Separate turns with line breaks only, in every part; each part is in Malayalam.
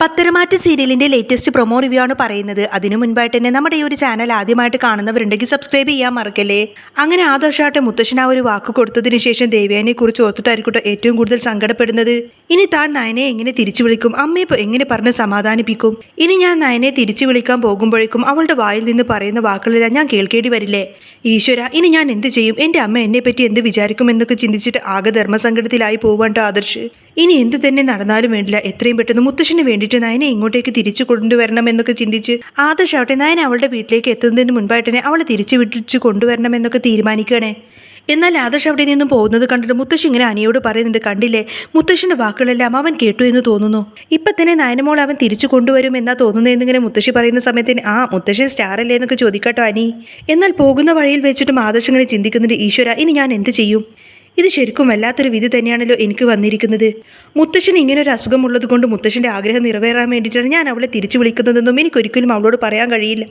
പത്തരമാറ്റ് സീരിയലിന്റെ ലേറ്റസ്റ്റ് പ്രൊമോ റിവ്യൂ ആണ് പറയുന്നത്. അതിനു മുൻപായിട്ട് തന്നെ നമ്മുടെ ഈ ഒരു ചാനൽ ആദ്യമായിട്ട് കാണുന്നവരുണ്ടെങ്കിൽ സബ്സ്ക്രൈബ് ചെയ്യാൻ മറക്കല്ലേ? അങ്ങനെ ആദർശാട്ടെ മുത്തശ്ശൻ ആ ഒരു വാക്ക് കൊടുത്തതിന് ശേഷം ദേവയാനെ കുറിച്ച് ഓർത്തിട്ടായിരിക്കട്ടെ ഏറ്റവും കൂടുതൽ സങ്കടപ്പെടുന്നത്. ഇനി താൻ നയനെ എങ്ങനെ തിരിച്ചു വിളിക്കും? അമ്മയെ എങ്ങനെ പറഞ്ഞ് സമാധാനിപ്പിക്കും? ഇനി ഞാൻ നയനെ തിരിച്ചു വിളിക്കാൻ പോകുമ്പോഴേക്കും അവളുടെ വായിൽ നിന്ന് പറയുന്ന വാക്കുകളെല്ലാം ഞാൻ കേൾക്കേണ്ടി വരില്ലേ? ഈശ്വര ഇനി ഞാൻ എന്ത് ചെയ്യും? എന്റെ അമ്മ എന്നെ പറ്റി എന്ത് വിചാരിക്കും എന്നൊക്കെ ചിന്തിച്ചിട്ട് ആകെ ധർമ്മസങ്കടത്തിലായി പോവാണ്ടോ ആദർശ്. ഇനി എന്ത് തന്നെ നടന്നാലും വേണ്ടില്ല. എത്രയും പെട്ടെന്ന് മുത്തശ്ശന് വേണ്ടിയിട്ട് നയനെ ഇങ്ങോട്ടേക്ക് തിരിച്ചു കൊണ്ടുവരണം എന്നൊക്കെ ചിന്തിച്ച് ആദർശാവട്ടെ നയൻ അവളുടെ വീട്ടിലേക്ക് എത്തുന്നതിന് മുൻപായിട്ട് തന്നെ അവളെ തിരിച്ചു വിട്ടിച്ച് കൊണ്ടുവരണം എന്നൊക്കെ തീരുമാനിക്കുകയാണേ. എന്നാൽ ആദർശ് അവിടെ നിന്നും പോകുന്നത് കണ്ടിട്ട് മുത്തശ്ശി ഇങ്ങനെ അനിയോട് പറയുന്നുണ്ട് കണ്ടില്ലേ? മുത്തശ്ശിന്റെ വാക്കുകളെല്ലാം അവൻ കേട്ടു എന്ന് തോന്നുന്നു. ഇപ്പൊ തന്നെ നയനമോൾ അവൻ തിരിച്ചു കൊണ്ടുവരും എന്നാ തോന്നുന്നതെന്നിങ്ങനെ മുത്തശ്ശി പറയുന്ന സമയത്തിന് ആ മുത്തശ്ശൻ സ്റ്റാർ അല്ലേ? എന്നൊക്കെ ചോദിക്കട്ടോ അനി. എന്നാൽ പോകുന്ന വഴിയിൽ വെച്ചിട്ടും ആദർശ് ഇങ്ങനെ ചിന്തിക്കുന്നുണ്ട് ഈശ്വര ഇനി ഞാൻ എന്ത് ചെയ്യും? ഇത് ശരിക്കും വല്ലാത്തൊരു വിധി തന്നെയാണല്ലോ എനിക്ക് വന്നിരിക്കുന്നത്. മുത്തശ്ശന് ഇങ്ങനെ ഒരു അസുഖമുള്ളത് കൊണ്ട് മുത്തശ്ശന്റെ ആഗ്രഹം നിറവേറാൻ വേണ്ടിയിട്ടാണ് ഞാൻ അവളെ തിരിച്ചു വിളിക്കുന്നതെന്നും എനിക്കൊരിക്കലും അവളോട് പറയാൻ കഴിയില്ല.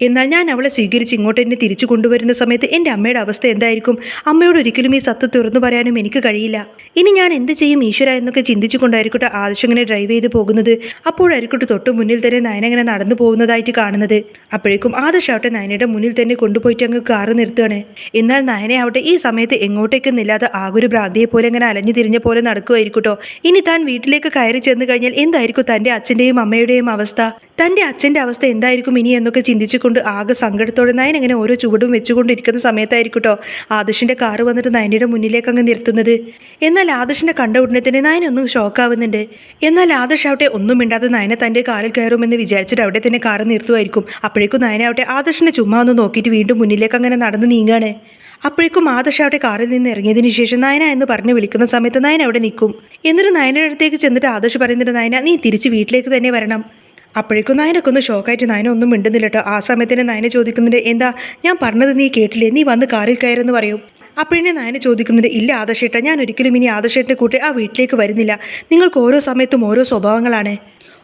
എന്നാൽ ഞാൻ അവളെ സ്വീകരിച്ച് ഇങ്ങോട്ട് എന്നെ തിരിച്ചു കൊണ്ടുവരുന്ന സമയത്ത് എന്റെ അമ്മയുടെ അവസ്ഥ എന്തായിരിക്കും? അമ്മയോട് ഒരിക്കലും ഈ സത്ത് തുറന്നു പറയാനും എനിക്ക് കഴിയില്ല. ഇനി ഞാൻ എന്ത് ചെയ്യും ഈശ്വര എന്നൊക്കെ ചിന്തിച്ചുകൊണ്ടായിരിക്കട്ടെ ആദർശം ഇങ്ങനെ ഡ്രൈവ് ചെയ്ത് പോകുന്നത്. അപ്പോഴായിരിക്കട്ടെ തൊട്ട് മുന്നിൽ തന്നെ നയന ഇങ്ങനെ നടന്നു പോകുന്നതായിട്ട് കാണുന്നത്. അപ്പോഴേക്കും ആദർശ് ആവട്ടെ നയനയുടെ മുന്നിൽ തന്നെ കൊണ്ടുപോയിട്ട് അങ്ങ് കാറ് നിർത്തുകയാണ്. എന്നാൽ നയന ആവട്ടെ ഈ സമയത്ത് എങ്ങോട്ടേക്കും ഇല്ലാതെ ആകൊരു ഭ്രാന്തിയെ പോലെ ഇങ്ങനെ അലഞ്ഞു തിരിഞ്ഞ പോലെ നടക്കുമായിരിക്കട്ടോ ഇനി താൻ വീട്ടിലേക്ക് കയറി ചെന്ന് കഴിഞ്ഞാൽ എന്തായിരിക്കും തന്റെ അച്ഛന്റെയും അമ്മയുടെയും അവസ്ഥ? തന്റെ അച്ഛന്റെ അവസ്ഥ എന്തായിരിക്കും ഇനി എന്നൊക്കെ ചിന്തിച്ചുകൊണ്ട് ആകെ സങ്കടത്തോടെ നയൻ ഇങ്ങനെ ഓരോ ചുവടും വെച്ചുകൊണ്ടിരിക്കുന്ന സമയത്തായിരിക്കട്ടോ ആദർശിന്റെ കാറ് വന്നിട്ട് നയന്റെ മുന്നിലേക്ക് അങ്ങ് നിർത്തുന്നത്. എന്നാൽ ആദർശിന്റെ കണ്ട ഉടനെ തന്നെ നയൻ ഒന്ന് ഷോക്കാവുന്നുണ്ട്. എന്നാൽ ആദർശ് ആവട്ടെ ഒന്നും മിണ്ടാതെ നയനെ തന്റെ കാറിൽ കയറുമെന്ന് വിചാരിച്ചിട്ട് അവിടെ തന്നെ കാറ് നിർത്തുമായിരിക്കും. അപ്പോഴേക്കും നയനാവട്ടെ ആദർശിനെ ചുമ്മാ ഒന്ന് നോക്കിയിട്ട് വീണ്ടും മുന്നിലേക്ക് അങ്ങനെ നടന്ന് നീങ്ങാണ്. അപ്പോഴേക്കും ആദർശ് അവിടെ കാറിൽ നിന്ന് ഇറങ്ങിയതിന് ശേഷം നയന എന്ന് പറഞ്ഞ് വിളിക്കുന്ന സമയത്ത് നയന അവിടെ നിൽക്കും. എന്നിട്ട് നയനയുടെ അടുത്തേക്ക് ചെന്നിട്ട് ആദർശ് പറയുന്നുണ്ട് നയന നീ തിരിച്ച് വീട്ടിലേക്ക് തന്നെ വരണം. അപ്പോഴേക്കും നയനൊക്കെ ഒന്ന് ഷോക്കായിട്ട് നയന ഒന്നും മിണ്ടുന്നില്ല കേട്ടോ ആ സമയത്തിന് നായനെ ചോദിക്കുന്നുണ്ട് എന്താ ഞാൻ പറഞ്ഞത് നീ കേട്ടില്ലേ? നീ വന്ന് കാറിൽ കയറെന്ന് പറയും. അപ്പോഴേ നായന ചോദിക്കുന്നുണ്ട് ഇല്ല ആദർശേട്ട ഞാൻ ഒരിക്കലും ഇനി ആദർശേട്ടനെ കൂട്ടി ആ വീട്ടിലേക്ക് വരുന്നില്ല. നിങ്ങൾക്ക് ഓരോ സമയത്തും ഓരോ സ്വഭാവങ്ങളാണ്.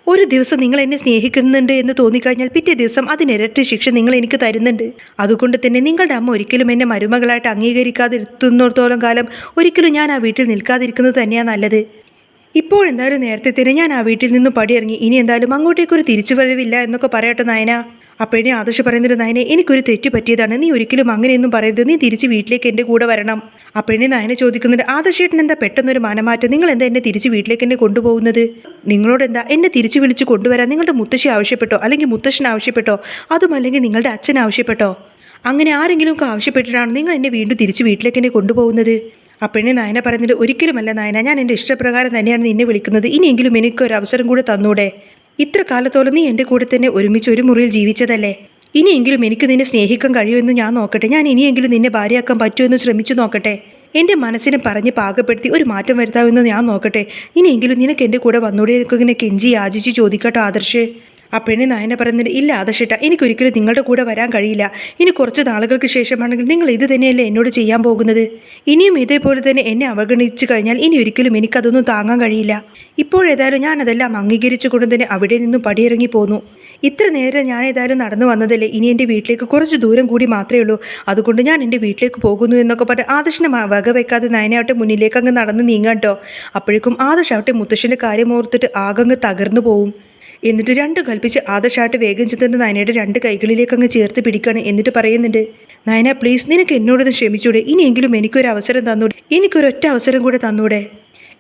ഒരു ദിവസം നിങ്ങൾ എന്നെ സ്നേഹിക്കുന്നുണ്ട് എന്ന് തോന്നിക്കഴിഞ്ഞാൽ പിറ്റേ ദിവസം അതിനിരട്ടി ശിക്ഷ നിങ്ങൾ എനിക്ക് തരുന്നുണ്ട്. അതുകൊണ്ട് തന്നെ നിങ്ങളുടെ അമ്മ ഒരിക്കലും എന്നെ മരുമകളായിട്ട് അംഗീകരിക്കാതിരുത്തുന്നിടത്തോളം കാലം ഒരിക്കലും ഞാൻ ആ വീട്ടിൽ നിൽക്കാതിരിക്കുന്നത് തന്നെയാണ് നല്ലത്. ഇപ്പോൾ എന്തായാലും നേരത്തെ തന്നെ ഞാൻ ആ വീട്ടിൽ നിന്ന് പടിയിറങ്ങി ഇനി എന്തായാലും അങ്ങോട്ടേക്കൊരു തിരിച്ചു വരവില്ല എന്നൊക്കെ പറയട്ടെ നായന. അപ്പോഴേ ആദർശ് പറയുന്നത് നയനെ എനിക്കൊരു തെറ്റ് പറ്റിയതാണ്. നീ ഒരിക്കലും അങ്ങനെയൊന്നും പറയരുത്. നീ തിരിച്ച് വീട്ടിലേക്ക് എന്റെ കൂടെ വരണം. അപ്പോഴേ നയനെ ചോദിക്കുന്നുണ്ട് ആദർശേട്ടൻ എന്താ പെട്ടെന്നൊരു മാനമാറ്റം? നിങ്ങൾ എന്താ എന്നെ തിരിച്ച് വീട്ടിലേക്ക് എന്നെ കൊണ്ടുപോകുന്നത്? നിങ്ങളോട് എന്താ എന്നെ തിരിച്ച് വിളിച്ച് കൊണ്ടുവരാൻ നിങ്ങളുടെ മുത്തശ്ശി ആവശ്യപ്പെട്ടോ? അല്ലെങ്കിൽ മുത്തശ്ശൻ ആവശ്യപ്പെട്ടോ? അതും അല്ലെങ്കിൽ നിങ്ങളുടെ അച്ഛൻ ആവശ്യപ്പെട്ടോ? അങ്ങനെ ആരെങ്കിലും ഒക്കെ ആവശ്യപ്പെട്ടിട്ടാണ് നിങ്ങൾ എന്നെ വീണ്ടും തിരിച്ച് വീട്ടിലേക്ക് എന്നെ കൊണ്ടുപോകുന്നത്? അപ്പോഴേ നായന പറയുന്നത് ഒരിക്കലുമല്ല നായന. ഞാൻ എന്റെ ഇഷ്ടപ്രകാരം തന്നെയാണ് നിന്നെ വിളിക്കുന്നത്. ഇനിയെങ്കിലും എനിക്കൊരു അവസരം കൂടെ തന്നൂടെ. ഇത്ര കാലത്തോളം നീ എന്റെ കൂടെ തന്നെ ഒരുമിച്ച് ഒരു മുറിയിൽ ജീവിച്ചതല്ലേ? ഇനിയെങ്കിലും എനിക്ക് നിന്നെ സ്നേഹിക്കാൻ കഴിയുമെന്ന് ഞാൻ നോക്കട്ടെ. ഞാൻ ഇനിയെങ്കിലും നിന്നെ ഭാര്യയാക്കാൻ പറ്റുമോ എന്ന് ശ്രമിച്ചു നോക്കട്ടെ. എന്റെ മനസ്സിനെ പറഞ്ഞ് പാകപ്പെടുത്തി ഒരു മാറ്റം വരുത്താമെന്ന് ഞാൻ നോക്കട്ടെ. ഇനിയെങ്കിലും നിനക്ക് എന്റെ കൂടെ വന്നൂടെ ഇങ്ങനെ കെഞ്ചി യാചിച്ച് ചോദിക്കട്ടോ ആദർശ്. അപ്പോഴേ നയന പറയുന്നത് ഇല്ല ആദർശേട്ട എനിക്കൊരിക്കലും നിങ്ങളുടെ കൂടെ വരാൻ കഴിയില്ല. ഇനി കുറച്ച് നാളുകൾക്ക് ശേഷമാണെങ്കിൽ നിങ്ങൾ ഇത് തന്നെയല്ലേ എന്നോട് ചെയ്യാൻ പോകുന്നത്? ഇനിയും ഇതേപോലെ തന്നെ എന്നെ അവഗണിച്ചു കഴിഞ്ഞാൽ ഇനി ഒരിക്കലും എനിക്കതൊന്നും താങ്ങാൻ കഴിയില്ല. ഇപ്പോഴേതായാലും ഞാൻ അതെല്ലാം അംഗീകരിച്ചു കൊണ്ട് തന്നെ അവിടെ നിന്നും പടിയിറങ്ങി പോന്നു. ഇത്ര നേരം ഞാൻ ഏതായാലും നടന്നു വന്നതല്ലേ? ഇനി എന്റെ വീട്ടിലേക്ക് കുറച്ച് ദൂരം കൂടി മാത്രമേ ഉള്ളൂ. അതുകൊണ്ട് ഞാൻ എന്റെ വീട്ടിലേക്ക് പോകുന്നു എന്നൊക്കെ പറഞ്ഞ് ആദർശനെ മ- വക വെക്കാതെ നയനാവട്ടെ മുന്നിലേക്ക് അങ്ങ് നടന്ന് നീങ്ങാം കേട്ടോ അപ്പോഴേക്കും ആദർശാവട്ടെ മുത്തശ്ശന്റെ കാര്യം ഓർത്തിട്ട് ആകങ്ങ് തകർന്നു പോവും. എന്നിട്ട് രണ്ട് കൽപ്പിച്ച് ആദർശായിട്ട് വേഗം ചെന്നിട്ട് നയനയുടെ രണ്ട് കൈകളിലേക്ക് അങ്ങ് ചേർത്ത് പിടിക്കാണ് എന്നിട്ട് പറയുന്നുണ്ട് നയന പ്ലീസ് നിനക്ക് എന്നോടൊന്ന് ക്ഷമിച്ചൂടെ? ഇനിയെങ്കിലും എനിക്കൊരു അവസരം തന്നൂടെ? എനിക്കൊരൊറ്റ അവസരം കൂടെ തന്നൂടെ?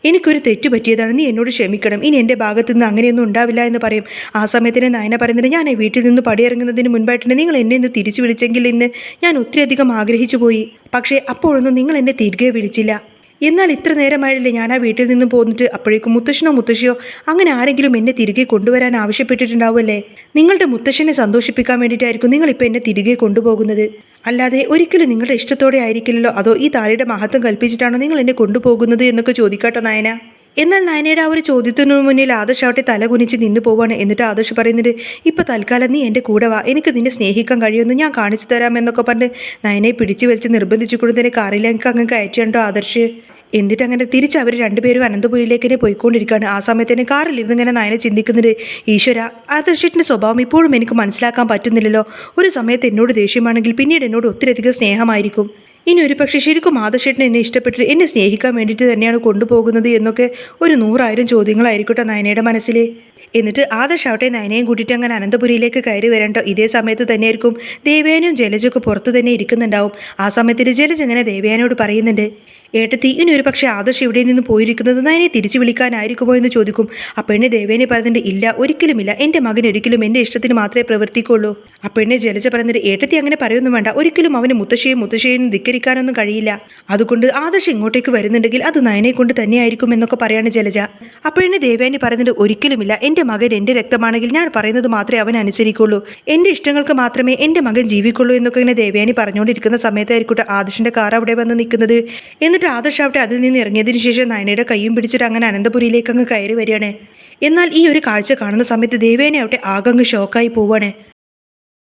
എനിക്കൊരു തെറ്റ് പറ്റിയതാണ് നീ എന്നോട് ക്ഷമിക്കണം. ഇനി എന്റെ ഭാഗത്തു നിന്ന് അങ്ങനെയൊന്നും ഉണ്ടാവില്ല എന്ന് പറയും. ആ സമയത്തിന് നയന പറയുന്നത് ഞാൻ വീട്ടിൽ നിന്ന് പടിയിറങ്ങുന്നതിന് മുൻപായിട്ട് നിങ്ങൾ എന്നെ ഇന്ന് തിരിച്ചു വിളിച്ചെങ്കിൽ ഇന്ന് ഞാൻ ഒത്തിരിയധികം ആഗ്രഹിച്ചു പോയി. പക്ഷേ അപ്പോഴൊന്നും നിങ്ങൾ എന്നെ തിരികെ വിളിച്ചില്ല. എന്നാൽ ഇത്ര നേരമായില്ലേ ഞാൻ ആ വീട്ടിൽ നിന്നും പോന്നിട്ട് അപ്പോഴേക്കും മുത്തശ്ശനോ മുത്തശ്ശിയോ അങ്ങനെ ആരെങ്കിലും എന്നെ തിരികെ കൊണ്ടുവരാൻ ആവശ്യപ്പെട്ടിട്ടുണ്ടാവുമല്ലേ? നിങ്ങളുടെ മുത്തശ്ശനെ സന്തോഷിപ്പിക്കാൻ വേണ്ടിയിട്ടായിരിക്കും നിങ്ങളിപ്പോൾ എന്നെ തിരികെ കൊണ്ടുപോകുന്നത്. അല്ലാതെ ഒരിക്കലും നിങ്ങളുടെ ഇഷ്ടത്തോടെ ആയിരിക്കില്ലല്ലോ അതോ ഈ താലിയുടെ മഹത്വം കൽപ്പിച്ചിട്ടാണോ നിങ്ങൾ എന്നെ കൊണ്ടുപോകുന്നത് എന്നൊക്കെ ചോദിക്കാട്ടോ നായന. എന്നാൽ നായനയുടെ ആ ഒരു ചോദ്യത്തിനു മുന്നിൽ ആദർശ് ആവട്ടെ തല കുനിച്ച് നിന്ന് പോവാണ്. എന്നിട്ട് ആദർശ് പറയുന്നത് ഇപ്പോൾ തൽക്കാലം നീ എന്റെ കൂടെ വാ. എനിക്ക് നിന്നെ സ്നേഹിക്കാൻ കഴിയുമെന്ന് ഞാൻ കാണിച്ചു തരാമെന്നൊക്കെ പറഞ്ഞ് നയനെ പിടിച്ചു വലിച്ച് നിർബന്ധിച്ചു കൊണ്ട് തന്നെ കാറിലേക്ക് അങ്ങ് കയറ്റിയുണ്ടോ ആദർശ്? എന്നിട്ട് അങ്ങനെ തിരിച്ച് അവർ രണ്ടുപേരും അനന്തപുരിയിലേക്ക് പോയിക്കൊണ്ടിരിക്കുകയാണ് ആ സമയത്ത് തന്നെ കാറിലിരുന്ന് ഇങ്ങനെ നയനെ ചിന്തിക്കുന്നത് ഈശ്വര ആദർശിന്റെ സ്വഭാവം ഇപ്പോഴും എനിക്ക് മനസ്സിലാക്കാൻ പറ്റുന്നില്ലല്ലോ. ഒരു സമയത്ത് എന്നോട് ദേഷ്യമാണെങ്കിൽ പിന്നീട് എന്നോട് ഒത്തിരിയധികം സ്നേഹമായിരിക്കും. ഇനി ഒരു പക്ഷേ ശരിക്കും മാധവശേട്ടൻ എന്നെ ഇഷ്ടപ്പെട്ടിട്ട് എന്നെ സ്നേഹിക്കാൻ വേണ്ടിയിട്ട് തന്നെയാണ് കൊണ്ടുപോകുന്നത് എന്നൊക്കെ ഒരു നൂറായിരം ചോദ്യങ്ങളായിരിക്കട്ടെ നയനയുടെ മനസ്സിൽ എന്നിട്ട് ആദർശാവട്ടെ നയനയും കൂട്ടിയിട്ട് അങ്ങനെ അനന്തപുരിയിലേക്ക് കയറി വരണ്ടോ. ഇതേ സമയത്ത് തന്നെയായിരിക്കും ദേവയാനും ജലജൊക്കെ പുറത്തു തന്നെ ഇരിക്കുന്നുണ്ടാവും. ആ സമയത്തിൽ ജലജ് അങ്ങനെ ദേവയാനോട് പറയുന്നുണ്ട് ഏട്ടത്തി ഇനി ഒരു പക്ഷേ ആദർശ് ഇവിടെ നിന്ന് പോയിരിക്കുന്നത്? നയനെ തിരിച്ചു വിളിക്കാനായിരിക്കുമോ? എന്ന് ചോദിക്കും. ആ പെണ്ണ് ദേവേനെ പറഞ്ഞിട്ട് ഇല്ല ഒരിക്കലുമില്ല. എന്റെ മകൻ ഒരിക്കലും എന്റെ ഇഷ്ടത്തിന് മാത്രമേ പ്രവർത്തിക്കുള്ളൂ. ആ പെണ്ണ് ജലജ പറഞ്ഞിട്ട് ഏട്ടത്തി അങ്ങനെ പറയൊന്നും വേണ്ട. ഒരിക്കലും അവന് മുത്തശ്ശിയും മുത്തശ്ശിയും ധിക്കരിക്കാനൊന്നും കഴിയില്ല. അതുകൊണ്ട് ആദർശ് ഇങ്ങോട്ടേക്ക് വരുന്നുണ്ടെങ്കിൽ അത് നയനെ കൊണ്ട് തന്നെയായിരിക്കും എന്നൊക്കെ പറയാണ് ജലജ. അപ്പോഴെന്നെ ദേവേനി പറഞ്ഞിട്ട് ഒരിക്കലുമില്ല. എന്റെ മകൻ എന്റെ രക്തമാണെങ്കിൽ ഞാൻ പറയുന്നത് മാത്രമേ അവൻ അനുസരിക്കുള്ളൂ. എന്റെ ഇഷ്ടങ്ങൾക്ക് മാത്രമേ എന്റെ മകൻ ജീവിക്കുള്ളൂ എന്നൊക്കെ ഇങ്ങനെ ദേവേനി പറഞ്ഞുകൊണ്ടിരിക്കുന്ന സമയത്തായിരിക്കട്ടെ ആദർശിന്റെ കാർ അവിടെ വന്ന് നിൽക്കുന്നത്. എന്നിട്ട് ആദർശ് അവിടെ അതിൽ നിന്ന് ഇറങ്ങിയതിനു ശേഷം നയനയുടെ കൈയും പിടിച്ചിട്ട് അങ്ങനെ അനന്തപുരിയിലേക്ക് അങ്ങ് കയറി വരികയാണ്. എന്നാൽ ഈ ഒരു കാഴ്ച കാണുന്ന സമയത്ത് ദേവേനെ അവിടെ ആകങ്ങ് ഷോക്കായി പോവാണ്.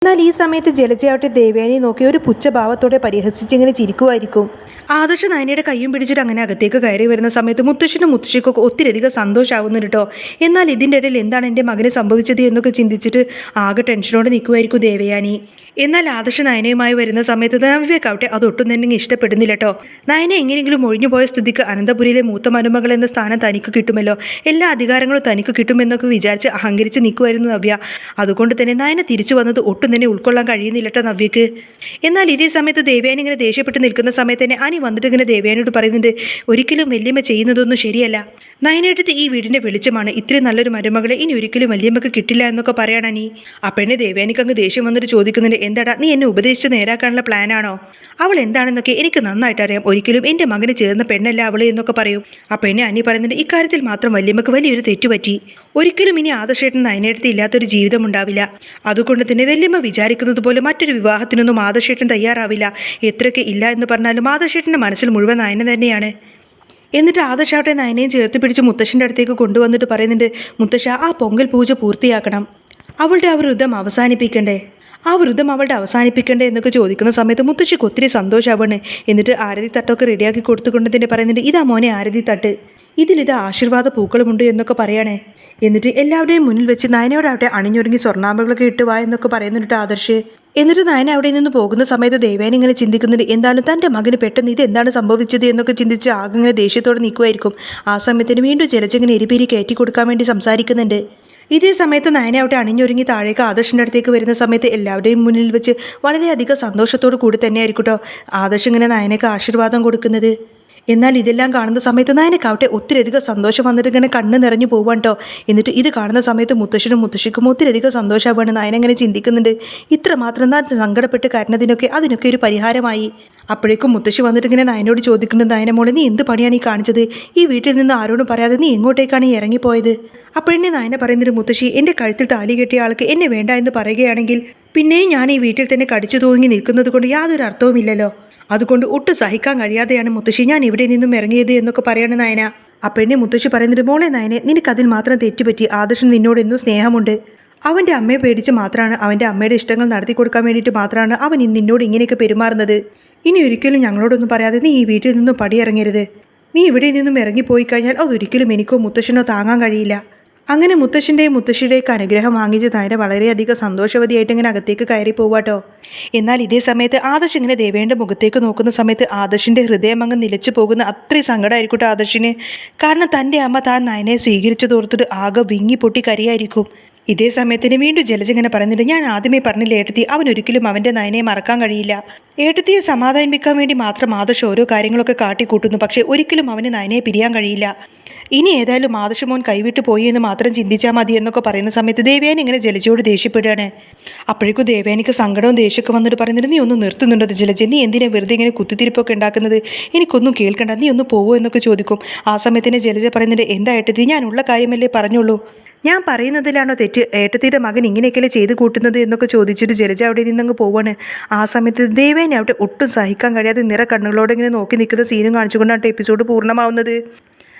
എന്നാൽ ഈ സമയത്ത് ജലജയാവട്ടെ ദേവേനെ നോക്കി ഒരു പുച്ഛഭാവത്തോടെ പരിഹസിച്ചിങ്ങനെ ചിരിക്കുമായിരിക്കും ആദർശ നയനയുടെ കൈയും പിടിച്ചിട്ട് അങ്ങനെ അകത്തേക്ക് കയറി വരുന്ന സമയത്ത് മുത്തശ്ശനും മുത്തശ്ശിക്കൊക്കെ ഒത്തിരിയധികം സന്തോഷമാവുന്നുണ്ട് കേട്ടോ. എന്നാൽ ഇതിന്റെ ഇടയിൽ എന്താണ് എന്റെ മകന് സംഭവിച്ചത് എന്നൊക്കെ ചിന്തിച്ചിട്ട് ആകെ ടെൻഷനോടെ നിൽക്കുമായിരിക്കും ദേവയാനി. എന്നാൽ ആദർശ നയനയുമായി വരുന്ന സമയത്ത് നവ്യക്കാവട്ടെ അതൊട്ടും തന്നെ ഇഷ്ടപ്പെടുന്നില്ല കേട്ടോ നയന എങ്ങനെയെങ്കിലും ഒഴിഞ്ഞുപോയ സ്ഥിതിക്ക് അനന്തപുരിയിലെ മൂത്ത മരുമകൾ എന്ന സ്ഥാനം തനിക്ക് കിട്ടുമല്ലോ. എല്ലാ അധികാരങ്ങളും തനിക്ക് കിട്ടുമെന്നൊക്കെ വിചാരിച്ച് അഹങ്കരിച്ച് നിൽക്കുമായിരുന്നു നവ്യ. അതുകൊണ്ട് തന്നെ നയന തിരിച്ചു വന്നത് ഒട്ടും തന്നെ ഉൾക്കൊള്ളാൻ കഴിയുന്നില്ല കേട്ടോ നവ്യക്ക് എന്നാൽ ഇതേ സമയത്ത് ദേവയാനി ഇങ്ങനെ ദേഷ്യപ്പെട്ട് നിൽക്കുന്ന സമയത്ത് തന്നെ അനി വന്നിട്ട് ഇങ്ങനെ ദേവയാനോട് പറയുന്നുണ്ട് ഒരിക്കലും വല്യമ്മ ചെയ്യുന്നതൊന്നും ശരിയല്ല. നയനെടുത്ത് ഈ വീടിന്റെ വെളിച്ചമാണ്. ഇത്രയും നല്ലൊരു മരുമകളെ ഇനി ഒരിക്കലും വല്യമ്മക്ക് കിട്ടില്ല എന്നൊക്കെ പറയണ നീ അപ്പഴേ ദേവയാനിക്ക് അങ്ങ് ദേഷ്യം വന്നിട്ട് ചോദിക്കുന്നുണ്ട് എന്താടാ നീ എന്നെ ഉപദേശിച്ച് നേരാക്കാനുള്ള പ്ലാനാണോ? അവൾ എന്താണെന്നൊക്കെ എനിക്ക് നന്നായിട്ട് അറിയാം. ഒരിക്കലും എന്റെ മകന് ചേർന്ന പെണ്ണല്ല അവൾ എന്നൊക്കെ പറയും. ആ പെണ്ണെ അന്നി പറയുന്നുണ്ട് ഇക്കാര്യത്തിൽ മാത്രം വല്യമ്മക്ക് വലിയൊരു തെറ്റുപറ്റി. ഒരിക്കലും ഇനി ആദർശേട്ടൻ നയനേടത്തി ഇല്ലാത്തൊരു ജീവിതം ഉണ്ടാവില്ല. അതുകൊണ്ട് തന്നെ വല്യമ്മ വിചാരിക്കുന്നത് പോലെ മറ്റൊരു വിവാഹത്തിനൊന്നും ആദർശേട്ടൻ തയ്യാറാവില്ല. എത്രയൊക്കെ ഇല്ല എന്ന് പറഞ്ഞാലും ആദർശേട്ടന്റെ മനസ്സിൽ മുഴുവൻ നയന തന്നെയാണ്. എന്നിട്ട് ആദർശാവട്ടെ നയനയും ചേർത്ത് പിടിച്ച് മുത്തശ്ശന്റെ അടുത്തേക്ക് കൊണ്ടുവന്നിട്ട് പറയുന്നുണ്ട് മുത്തശ്ശ ആ പൊങ്കൽ പൂജ പൂർത്തിയാക്കണം. അവളുടെ ആ വ്രതം അവസാനിപ്പിക്കണ്ടേ? ആ വ്രതം അവളുടെ അവസാനിപ്പിക്കണ്ടേ എന്നൊക്കെ ചോദിക്കുന്ന സമയത്ത് മുത്തശ്ശിക്ക് ഒത്തിരി സന്തോഷമാവാണ് എന്നിട്ട് ആരതി തട്ടൊക്കെ റെഡിയാക്കി കൊടുത്തുകൊണ്ട് തന്നെ പറയുന്നുണ്ട് ഇതാ മോനെ ആരതി തട്ട് ഇതിലിത് ആശീർവാദ പൂക്കളുമുണ്ട് എന്നൊക്കെ പറയണേ. എന്നിട്ട് എല്ലാവരുടെയും മുന്നിൽ വെച്ച് നയനയോടാവട്ടെ അണിഞ്ഞൊരുങ്ങി സ്വർണാമ്പകളൊക്കെ ഇട്ട് വാ എന്നൊക്കെ പറയുന്നുണ്ട് ആദർശ്. എന്നിട്ട് നയന അവിടെ നിന്ന് പോകുന്ന സമയത്ത് ദേവേന ഇങ്ങനെ ചിന്തിക്കുന്നുണ്ട് എന്തായാലും തന്റെ മകന് പെട്ടെന്ന് ഇത് എന്താണ് സംഭവിച്ചത് എന്നൊക്കെ ചിന്തിച്ച് ആകെ ഇങ്ങനെ ദേഷ്യത്തോടെ നിൽക്കുമായിരിക്കും ആ സമയത്തിന് വീണ്ടും ജലജങ്ങനെ എരിപേരി കയറ്റി കൊടുക്കാൻ വേണ്ടി സംസാരിക്കുന്നുണ്ട്. ഇതേ സമയത്ത് നയന അവിടെ അണിഞ്ഞൊരുങ്ങി താഴേക്ക് ആദർശിന്റെ അടുത്തേക്ക് വരുന്ന സമയത്ത് എല്ലാവരുടെയും മുന്നിൽ വെച്ച് വളരെയധികം സന്തോഷത്തോടു കൂടി തന്നെയായിരിക്കും കേട്ടോ ആദർശ് ഇങ്ങനെ നയനയ്ക്ക് ആശീർവാദം കൊടുക്കുന്നത്. എന്നാൽ ഇതെല്ലാം കാണുന്ന സമയത്ത് നയനക്കാവട്ടെ ഒത്തിരിയധികം സന്തോഷം വന്നിട്ട് ഇങ്ങനെ കണ്ണ് നിറഞ്ഞു പോവാൻ കേട്ടോ എന്നിട്ട് ഇത് കാണുന്ന സമയത്ത് മുത്തശ്ശനും മുത്തശ്ശിക്കും ഒത്തിരിയധികം സന്തോഷമാണ് നയന ഇങ്ങനെ ചിന്തിക്കുന്നുണ്ട്. ഇത്ര മാത്രം താൻ സങ്കടപ്പെട്ട് കരഞ്ഞതിനൊക്കെ അതിനൊക്കെ ഒരു പരിഹാരമായി. അപ്പോഴേക്കും മുത്തശ്ശി വന്നിട്ട് ഇങ്ങനെ നായനോട് ചോദിക്കുന്നുണ്ട് നായന മോളെ നീ എന്ത് പണിയാണ് ഈ കാണിച്ചത്? ഈ വീട്ടിൽ നിന്ന് ആരോടും പറയാതെ നീ എങ്ങോട്ടേക്കാണ് ഈ ഇറങ്ങിപ്പോയത്? അപ്പോഴെന്നെ നയന പറയുന്നൊരു മുത്തശ്ശി എന്റെ കഴുത്തിൽ താലി കെട്ടിയ ആൾക്ക് എന്നെ വേണ്ട എന്ന് പറയുകയാണെങ്കിൽ പിന്നെയും ഞാൻ ഈ വീട്ടിൽ തന്നെ കടിച്ചു തൂങ്ങി നിൽക്കുന്നത് കൊണ്ട് യാതൊരു അർത്ഥവുമില്ലല്ലോ. അതുകൊണ്ട് ഒട്ടും സഹിക്കാൻ കഴിയാതെയാണ് മുത്തശ്ശി ഞാൻ ഇവിടെ നിന്നും ഇറങ്ങിയത് എന്നൊക്കെ പറയാണ് നയന. അപ്പോഴെന്നെ മുത്തശ്ശി പറയുന്നത് മോളെ നയനെ നിനക്കതിൽ മാത്രം തെറ്റുപറ്റി ആദർശം നിന്നോട് എന്നും സ്നേഹമുണ്ട്. അവന്റെ അമ്മയെ പേടിച്ച് മാത്രമാണ് അവന്റെ അമ്മയുടെ ഇഷ്ടങ്ങൾ നടത്തി കൊടുക്കാൻ വേണ്ടിയിട്ട് മാത്രമാണ് അവൻ നിന്നോട് ഇങ്ങനെയൊക്കെ പെരുമാറുന്നത്. ഇനി ഒരിക്കലും ഞങ്ങളോടൊന്നും പറയാതെ നീ ഈ വീട്ടിൽ നിന്നും പടിയിറങ്ങരുത്. നീ ഇവിടെ നിന്നും ഇറങ്ങിപ്പോയി കഴിഞ്ഞാൽ അതൊരിക്കലും എനിക്കോ മുത്തശ്ശനോ താങ്ങാൻ കഴിയില്ല. അങ്ങനെ മുത്തശ്ശന്റെയും മുത്തശ്ശിയുടെയൊക്കെ അനുഗ്രഹം വാങ്ങിച്ച് താര വളരെയധികം സന്തോഷവതിയായിട്ട് ഇങ്ങനെ അകത്തേക്ക് കയറി പോവാട്ടോ എന്നാൽ ഇതേ സമയത്ത് ആദർശ് ഇങ്ങനെ ദേവേന്റെ മുഖത്തേക്ക് നോക്കുന്ന സമയത്ത് ആദർശിന്റെ ഹൃദയം അങ്ങ് നിലച്ചു പോകുന്ന അത്രയും സങ്കടമായിരിക്കട്ടെ ആദർശിന്. കാരണം തന്റെ അമ്മ താൻ നയനെ സ്വീകരിച്ചു തോർത്തിട്ട് ആകെ വിങ്ങി പൊട്ടി കരിയായിരിക്കും. ഇതേ സമയത്തിന് വീണ്ടും ജലജിങ്ങനെ പറയുന്നുണ്ട് ഞാൻ ആദ്യമേ പറഞ്ഞില്ല ഏട്ടത്തി അവൻ ഒരിക്കലും അവന്റെ നയനെ മറക്കാൻ കഴിയില്ല. ഏട്ടത്തിയെ സമാധാനിപ്പിക്കാൻ വേണ്ടി മാത്രം ആദർശ് ഓരോ കാര്യങ്ങളൊക്കെ കാട്ടിക്കൂട്ടുന്നു പക്ഷേ ഒരിക്കലും അവന് നയനെ പിരിയാൻ കഴിയില്ല. ഇനി ഏതായാലും ആദർശമോൻ കൈവിട്ട് പോയി എന്ന് മാത്രം ചിന്തിച്ചാൽ മതി എന്നൊക്കെ പറയുന്ന സമയത്ത് ദേവേന ഇങ്ങനെ ജലജയോട് ദേഷ്യപ്പെടുകയാണ്. അപ്പോഴേക്കും ദേവയാനിക്ക് സങ്കടവും ദേഷ്യമൊക്കെ വന്നിട്ട് പറയുന്നുണ്ട് നീ ഒന്ന് നിർത്തുന്നുണ്ടോ ജലജ? നീ എന്തിനാ വെറുതെ ഇങ്ങനെ കുത്തിത്തിരിപ്പൊക്കെ ഉണ്ടാക്കുന്നത്? എനിക്കൊന്നും കേൾക്കണ്ട നീ ഒന്ന് പോവോ എന്നൊക്കെ ചോദിക്കും. ആ സമയത്തിന് ജലജ പറയുന്നുണ്ട് എന്താ ഏട്ടത്തി ഞാനുള്ള കാര്യമല്ലേ പറഞ്ഞുള്ളൂ? ഞാൻ പറയുന്നതിലാണോ തെറ്റ്? ഏട്ടത്തിയുടെ മകൻ ഇങ്ങനെയൊക്കെയല്ലേ ചെയ്ത് കൂട്ടുന്നത്? എന്നൊക്കെ ചോദിച്ചിട്ട് ജലജ അവിടെ നിന്നങ്ങ് പോവാണ്. ആ സമയത്ത് ദേവേനെ അവിടെ ഒട്ടും സഹിക്കാൻ കഴിയാതെ നിറ കണ്ണുകളോടെ ഇങ്ങനെ നോക്കി നിൽക്കുന്ന സീനും കാണിച്ചുകൊണ്ടാണ് എപ്പിസോഡ് പൂർണമാവുന്നത്.